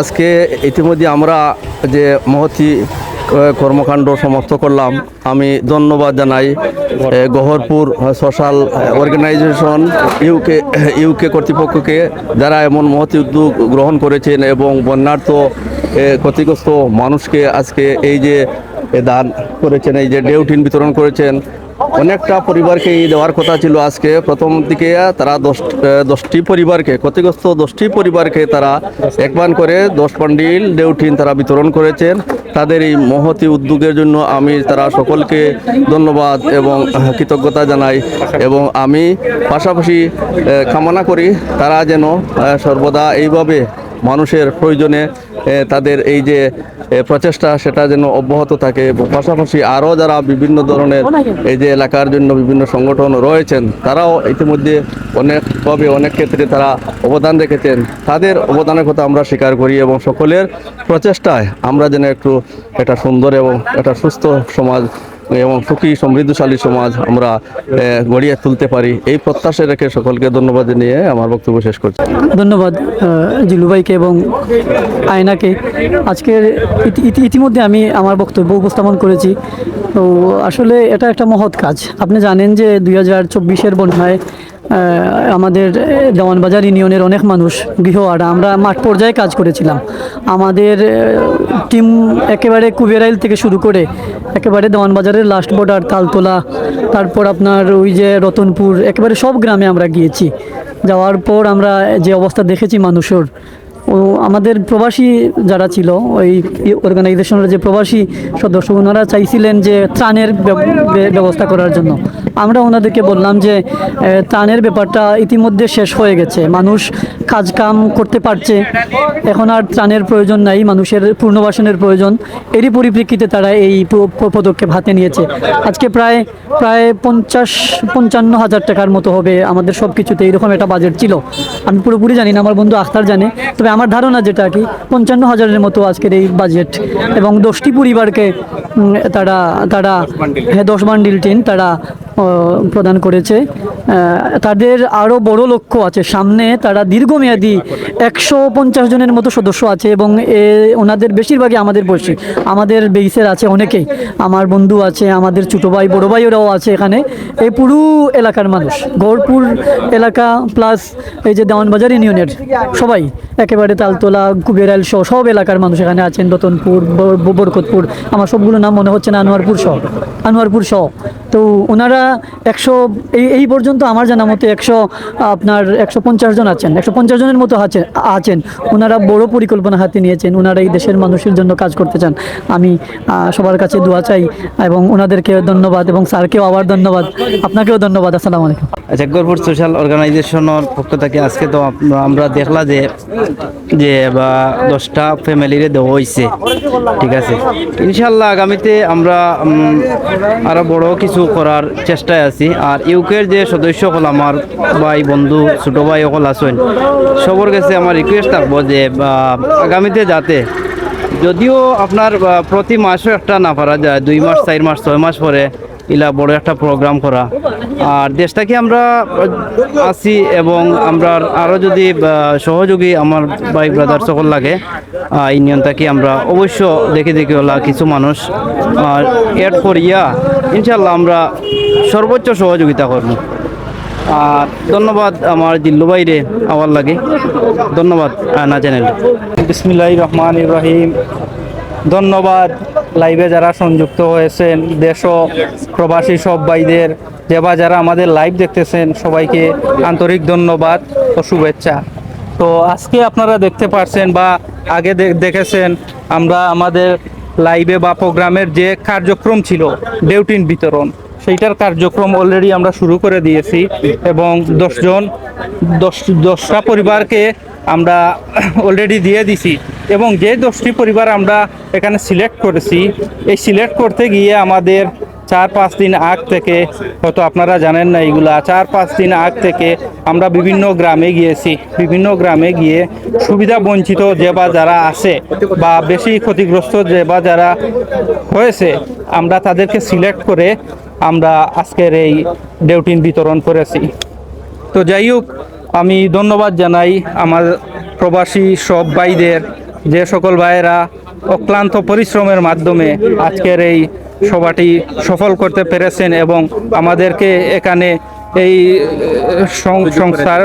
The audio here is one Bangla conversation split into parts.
আজকে ইতিমধ্যে আমরা যে মহতি কর্মকাণ্ড সমাপ্ত করলাম। আমি ধন্যবাদ জানাই Gaharpur social organisation, UK UK কর্তৃপক্ষকে যারা এমন মহতি উদ্যোগ গ্রহণ করেছেন এবং বন্যার্থ ক্ষতিগ্রস্ত মানুষকে আজকে এই যে এ, দান করেছেন এই যে ডেউটিন বিতরণ করেছেন। অনেকটা পরিবারকে এই দেওয়ার কথা ছিল আজকে। প্রথম দিকে তারা দশ দশটি পরিবারকে ক্ষতিগ্রস্ত দশটি পরিবারকে তারা একবার করে দশ পান্ডিল ডেউটিন তারা বিতরণ করেছেন। তাদের এই মহতি উদ্যোগের জন্য আমি তারা সকলকে ধন্যবাদ এবং কৃতজ্ঞতা জানাই এবং আমি পাশাপাশি কামনা করি তারা যেন সর্বদা এইভাবে মানুষের প্রয়োজনে তাদের এই যে প্রচেষ্টা সেটা যেন অব্যাহত থাকে। পাশাপাশি আরও যারা বিভিন্ন ধরনের এই যে এলাকার জন্য বিভিন্ন সংগঠন রয়েছেন, তারাও ইতিমধ্যে অনেক কবে অনেক ক্ষেত্রে তারা অবদান রেখেছেন। তাদের অবদানের কথা আমরা স্বীকার করি এবং সকলের প্রচেষ্টায় আমরা যেন একটু একটা সুন্দর এবং একটা সুস্থ সমাজ এবং সুখী, সমৃদ্ধশালী সমাজ আমরা গড়িয়ে তুলতে পারি। এই প্রত্যাশা রেখে সকলকে ধন্যবাদ নিয়ে আমার বক্তব্য শেষ করছি। ধন্যবাদ জিলুবাইকে এবং আয়নাকে। আজকের ইতি- ইতি- ইতিমধ্যে আমি আমার বক্তব্য উপস্থাপন করেছি। তো আসলে এটা একটা মহৎ কাজ। আপনি জানেন যে দুই হাজার চব্বিশের বন্যায় আমাদের দেওয়ানবাজার ইউনিয়নের অনেক মানুষ গৃহ আড়া আমরা মাঠ পর্যায়ে কাজ করেছিলাম। আমাদের টিম একেবারে কুবেরাইল থেকে শুরু করে একেবারে দেওয়ানবাজারের লাস্ট বর্ডার তালতলা, তারপর আপনার ওই যে রতনপুর, একেবারে সব গ্রামে আমরা গিয়েছি। যাওয়ার পর আমরা যে অবস্থা দেখেছি মানুষের, ও, আমাদের প্রবাসী যারা ছিল, ওই অর্গানাইজেশনের যে প্রবাসী সদস্য, ওনারা চাইছিলেন যে ত্রাণের ব্যবস্থা করার জন্য। আমরা ওনাদেরকে বললাম যে ত্রাণের ব্যাপারটা ইতিমধ্যে শেষ হয়ে গেছে। মানুষ কাজ কাম করতে পারছে। এখন আর ত্রাণের প্রয়োজন নাই, মানুষের পুনর্বাসনের প্রয়োজন। এরই পরিপ্রেক্ষিতে তারা এই পদক্ষেপ হাতে নিয়েছে। আজকে প্রায় প্রায় পঞ্চাশ, পঞ্চান্ন হাজার টাকার মতো হবে আমাদের সব কিছুতে এইরকম একটা বাজেট ছিল। আমি পুরোপুরি জানি না, আমার বন্ধু আখতার জানে। তবে আমার ধারণা যেটা কি, পঞ্চান্ন হাজারের মতো আজকের এই বাজেট এবং দশটি পরিবারকে তারা তারা হ্যাঁ দশ বান্ডিল টিন তারা প্রদান করেছে। তাদের আরও বড় লক্ষ্য আছে। সামনে তারা দীর্ঘমেয়াদী একশো পঞ্চাশ জনের মতো সদস্য আছে এবং এ, ওনাদের বেশিরভাগই আমাদের বয়সী। আমাদের বেইসের আছে অনেকেই। আমার বন্ধু আছে, আমাদের ছোটো ভাই, বড়ো ভাইয়েরাও আছে এখানে। এই পুরো এলাকার মানুষ। গড়পুর এলাকা প্লাস এই যে দেওয়ানবাজার ইউনিয়নের সবাই। একেবারে তালতলা, কুবেরাইল সহ সব এলাকার মানুষ এখানে আছেন। রতনপুর বরকতপুর। আমার সবগুলো নাম মনে হচ্ছে না, আনোয়ারপুর সহ। আনোয়ারপুর সহ। তো ওনারা একশো এই এই পর্যন্ত আমার জানা মতে একশো আপনার একশো পঞ্চাশ জন আছেন একশো পঞ্চাশ জনের মতো আছেন আছেন। ওনারা বড় পরিকল্পনা হাতে নিয়েছেন ওনারা এই দেশের মানুষের জন্য কাজ করতে চান। আমি সবার কাছে দোয়া চাই এবং ওনাদেরকে ধন্যবাদ এবং স্যারকেও আবার ধন্যবাদ। আপনাকেও ধন্যবাদ আসসালামু আলাইকুম। আচ্ছা জাগরপুর সোশ্যাল অর্গানাইজেশনের পক্ষ থেকে আজকে তো আমরা দেখলা যে যে বা দশটা ফ্যামিলিরে দেওয়া হয়েছে ঠিক আছে? ইনশাল্লাহ আগামীতে আমরা উম, আরও বড় কিছু করার চেষ্টায় আছি। আর ইউকের যে সদস্য হল আমার ভাই, বন্ধু, ছোটো ভাই সকল আছেন। সবর কাছে আমার রিকোয়েস্ট থাকব যে আগামীতে যাতে যদিও আপনার প্রতি মাসও একটা না পারা যায়, দুই মাস, চার মাস, ছয় মাস পরে ইলা বড় একটা প্রোগ্রাম করা। আর দেশটাকে আমরা আছি এবং আমরা আরও যদি সহযোগী আমার ভাই ব্রাদার সকল লাগে ইউনিয়নটাকে আমরা অবশ্য দেখে দেখে ওলা কিছু মানুষ এড করিয়া ইনশাল্লাহ আমরা সর্বোচ্চ সহযোগিতা করব। আর ধন্যবাদ আমার দিল্লু বাইরে আমার লাগে। ধন্যবাদ আনা চ্যানেল বিসমিল্লাহ রহমান ইব্রাহিম ধন্যবাদ। লাইভে যারা সংযুক্ত হয়েছেন, দেশ প্রবাসী সব ভাইদের বা যারা আমাদের লাইভ দেখতেছেন, সবাইকে আন্তরিক ধন্যবাদ ও শুভেচ্ছা। তো আজকে আপনারা দেখতে পারছেন বা আগে দেখেছেন, আমরা আমাদের লাইভে বা প্রোগ্রামের যে কার্যক্রম ছিল ডেউটিন বিতরণ, সেইটার কার্যক্রম অলরেডি আমরা শুরু করে দিয়েছি এবং দশজন, দশ দশটা পরিবারকে আমরা অলরেডি দিয়ে দিছি। এবং যে দশটি পরিবার আমরা এখানে সিলেক্ট করেছি, এই সিলেক্ট করতে গিয়ে আমাদের চার পাঁচ দিন আগ থেকে, হয়তো আপনারা জানেন না এইগুলা, চার পাঁচ দিন আগ থেকে আমরা বিভিন্ন গ্রামে গিয়েছি। বিভিন্ন গ্রামে গিয়ে সুবিধা বঞ্চিত যে বা যারা আছে বা বেশি ক্ষতিগ্রস্ত যে বা যারা হয়েছে, আমরা তাদেরকে সিলেক্ট করে আমরা আজকের এই ডেউটিন বিতরণ করেছি। তো যাই হোক আমি ধন্যবাদ জানাই আমার প্রবাসী সব ভাইদের, যে সকল ভাইয়েরা অক্লান্ত পরিশ্রমের মাধ্যমে আজকের এই সভাটি সফল করতে পেরেছেন এবং আমাদেরকে এখানে এই সংস্থার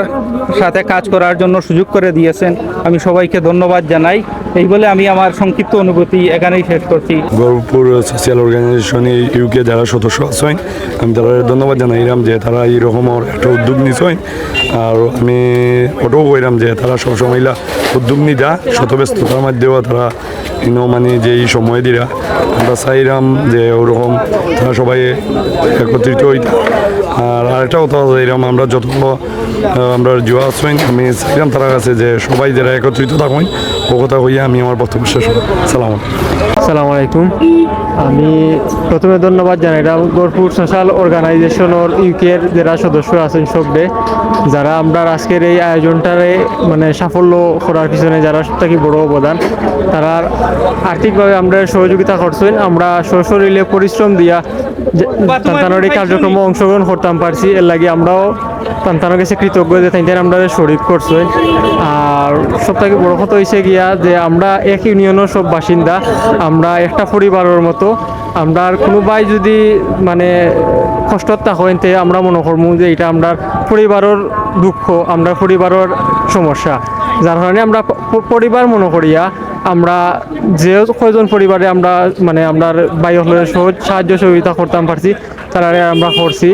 সাথে কাজ করার জন্য সুযোগ করে দিয়েছেন। আমি সবাইকে ধন্যবাদ জানাই। এই বলে আমি আমার সংক্ষিপ্ত অনুভূতি এখানেই শেষ করছি। গৌরবপুর সোশিয়াল অর্গানাইজেশন ইউকে যারা সদস্য আছেন। আমি তারা ধন্যবাদ জানাইলাম যে তারা এইরকমের একটা উদ্যোগ নিছেন আর আমি ওটাও কইলাম যে তারা সবসময় ইলা উদ্যোগ নিতা শত ব্যস্ততার মধ্যেও তারা ইনো মানে যে এই সময় দিরা। আমরা চাইলাম যে ওরকম তারা সবাই একত্রিত হইতা। আর আরেকটা কথা এরকম আমরা যত আমরা জুয়া আছেন আমি চাইলাম তারা কাছে যে সবাই যারা একত্রিত থাকুন, ও কথা হইয়া আমি আমার বক্তব্য শেষ সালাম আসসালামু আলাইকুম। আমি প্রথমে ধন্যবাদ জানাইলাম গরপুর সোশ্যাল অর্গানাইজেশনের ইউকের যারা সদস্য আছেন সবরে যারা আমরা আজকের এই আয়োজনটারে মানে সাফল্য করার পিছনে যারা সবথেকে বড় অবদান, তারা আর্থিকভাবে আমরা সহযোগিতা করছেন। আমরা সশরীরে পরিশ্রম দিয়া তান্তানোর এই কার্যক্রমে অংশগ্রহণ করতাম পারছি। এর লাগে আমরাও তান্তানোর কাছে কৃতজ্ঞ যে তাই আমরা শরীর করছেন আর সব থেকে বড় কথা হয়েছে গিয়া যে আমরা এক ইউনিয়নের সব বাসিন্দা আমরা একটা পরিবারের মতো। আমরা কোনোবাই যদি মানে কষ্টত হয়, তে আমরা মনে করব যে এটা আমরা পরিবারের দুঃখ, আমরা পরিবারের সমস্যা। যার কারণে আমরা পরিবার মনে করিয়া আমরা যে কয়জন পরিবারে আমরা মানে আমরা বাই হলের সহজ সাহায্য সহযোগিতা করতাম পারছি তারা আমরা করছি।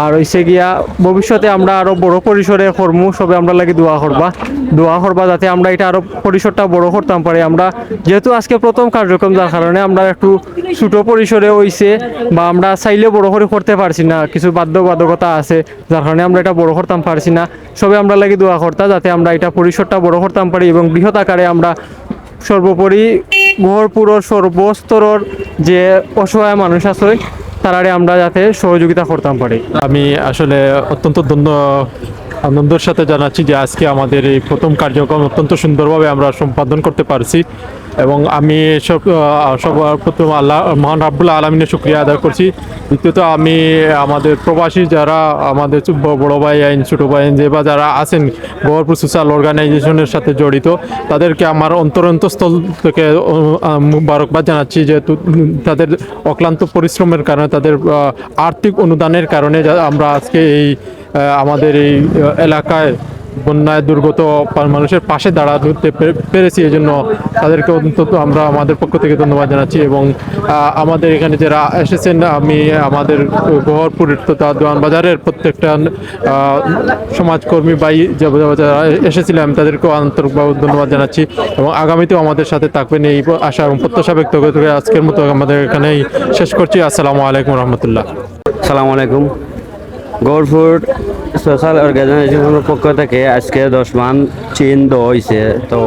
আর হইছে গিয়া, ভবিষ্যতে আমরা আরও বড় পরিসরে কর্ম, সবে আমরা লাগে দোয়া করবা। দোয়া করবা যাতে আমরা এটা আরও পরিসরটা বড় করতাম পারি। আমরা যেহেতু আজকে প্রথম কার্যক্রম, যার কারণে আমরা একটু ছোট পরিসরে হইছে বা আমরা চাইলে বড় করে করতে পারছি না। কিছু বাধ্যবাধকতা আছে, যার কারণে আমরা এটা বড় করতাম পারছি না। সবে আমরা লাগে দোয়া করতা, যাতে আমরা এটা পরিসরটা বড় করতাম পারি এবং বৃহৎ আকারে আমরা সর্বোপরি ঘরপুরর সর্বস্তরের যে অসহায় মানুষ আছে, তারারে আমরা যাতে সহযোগিতা করতাম পারি। আমি আসলে অত্যন্ত ধন্য আনন্দের সাথে জানাচ্ছি যে আজকে আমাদের এই প্রথম কার্যক্রম অত্যন্ত সুন্দরভাবে আমরা সম্পাদন করতে পারছি এবং আমি সব সবার প্রথম আল্লাহ, মহান রাব্বুল আলমিনের শুক্রিয়া আদায় করছি। দ্বিতীয়ত আমি আমাদের প্রবাসী যারা, আমাদের বড় ভাই আইন, ছোটো ভাই যে বা যারা আছেন গহরপুর সোশ্যাল অর্গানাইজেশনের সাথে জড়িত, তাদেরকে আমার অন্তরন্তস্থল থেকে মুবারকবাদ জানাচ্ছি যেহেতু তাদের অক্লান্ত পরিশ্রমের কারণে, তাদের আর্থিক অনুদানের কারণে আমরা আজকে এই আমাদের এই এলাকায় বন্যায় দুর্গত মানুষের পাশে দাঁড়াতে পেরেছি এই জন্য তাদেরকে অন্তত আমরা আমাদের পক্ষ থেকে ধন্যবাদ জানাচ্ছি এবং আমাদের এখানে যারা এসেছেন, আমি, আমাদের গহরপুর তথা দোয়ান বাজারের প্রত্যেকটা সমাজকর্মী বাই যারা এসেছিলাম তাদেরকেও আন্তরিকভাবে ধন্যবাদ জানাচ্ছি এবং আগামীতেও আমাদের সাথে থাকবেন এই আশা এবং প্রত্যাশা ব্যক্ত করে আজকের মতো আমাদের এখানেই শেষ করছি। আসসালামু আলাইকুম রহমতুল্লাহ। সালাম আলাইকুম। গৌরপুর সোশ্যাল অর্গানাইজেশনের পক্ষ থেকে আজকে দশ মান চিন হয়েছে তো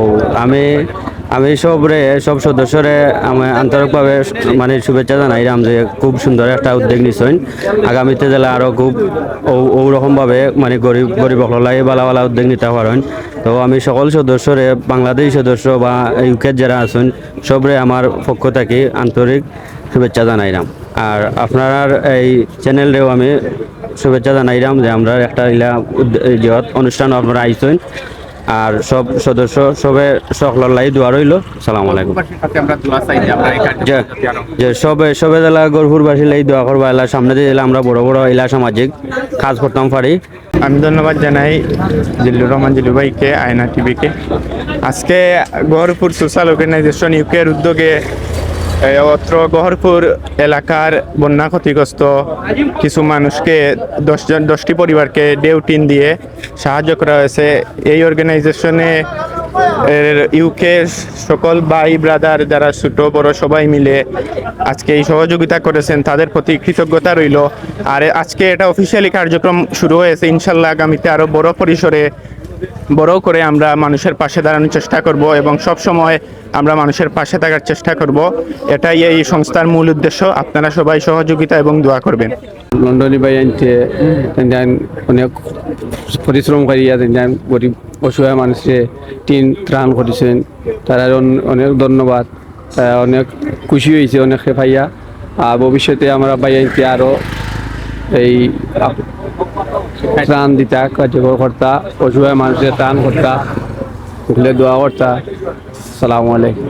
আমি আমি সবরে, সব সদস্যরে আমি আন্তরিকভাবে মানে শুভেচ্ছা জানাইলাম যে খুব সুন্দর একটা উদ্যোগ নিছেন। আগামীতে দিলে আরও খুব ওরকমভাবে মানে গরিব গরিব হলাই বালা বালা উদ্যোগ নিতে পারেন। তো আমি সকল সদস্যরে, বাংলাদেশ সদস্য বা ইউকের যারা আছেন, সবরে আমার পক্ষ থেকে আন্তরিক শুভেচ্ছা জানাইলাম। আর আপনার এই চ্যানেলরেও আমি শুভেচ্ছা জানাইলাম যে আমরা একটা ইলা এই অনুষ্ঠান আপনারা আইসেন আর সব সদস্য সবে সকলের লাই দোয়া রইল। সালাম আলাইকুম। যে যে সবে সবে জেলা গরপুরবাসী লাই দোয়া করবা, এলা সামনে এলা আমরা বড় বড় এলা সামাজিক কাজ করতাম পারি আমি ধন্যবাদ জানাই জিল্লুর রহমান জিল্লু ভাইকে, আয়না টিভিকে। আজকে গহরপুর সোশ্যাল অর্গানাইজেশন ইউকের উদ্যোগে অত্র গহরপুর এলাকার বন্যা ক্ষতিগ্রস্ত কিছু মানুষকে দশজন দশটি পরিবারকে ডেউটিন দিয়ে সাহায্য করা হয়েছে। এই অর্গানাইজেশনে ইউকে সকল ভাই ব্রাদার যারা ছোট, বড় সবাই মিলে আজকে এই সহযোগিতা করেছেন, তাদের প্রতি কৃতজ্ঞতা রইল। আর আজকে এটা অফিসিয়ালি কার্যক্রম শুরু হয়েছে। ইনশাল্লাহ আগামীতে আরও বড় পরিসরে বড় করে আমরা মানুষের পাশে দাঁড়ানোর চেষ্টা করব এবং সব সময় আমরা মানুষের পাশে থাকার চেষ্টা করব। এটাই এই সংস্থার মূল উদ্দেশ্য। আপনারা সবাই সহযোগিতা এবং দোয়া করবেন। লন্ডনী বাই তেন অনেক পরিশ্রম করিয়া গরিব অসহায় মানুষে টিন ত্রাণ করেছেন তারা অনেক ধন্যবাদ। অনেক খুশি হয়েছে অনেক পাইয়া। আর ভবিষ্যতে আমরা বাই আনতে আরও এই ত্রাণ দিতা কার্যকর কর্তা অসহায় মানুষের ত্রাণ কর্তা কুকলে দোয়া করতা। সালামু আলাইকুম।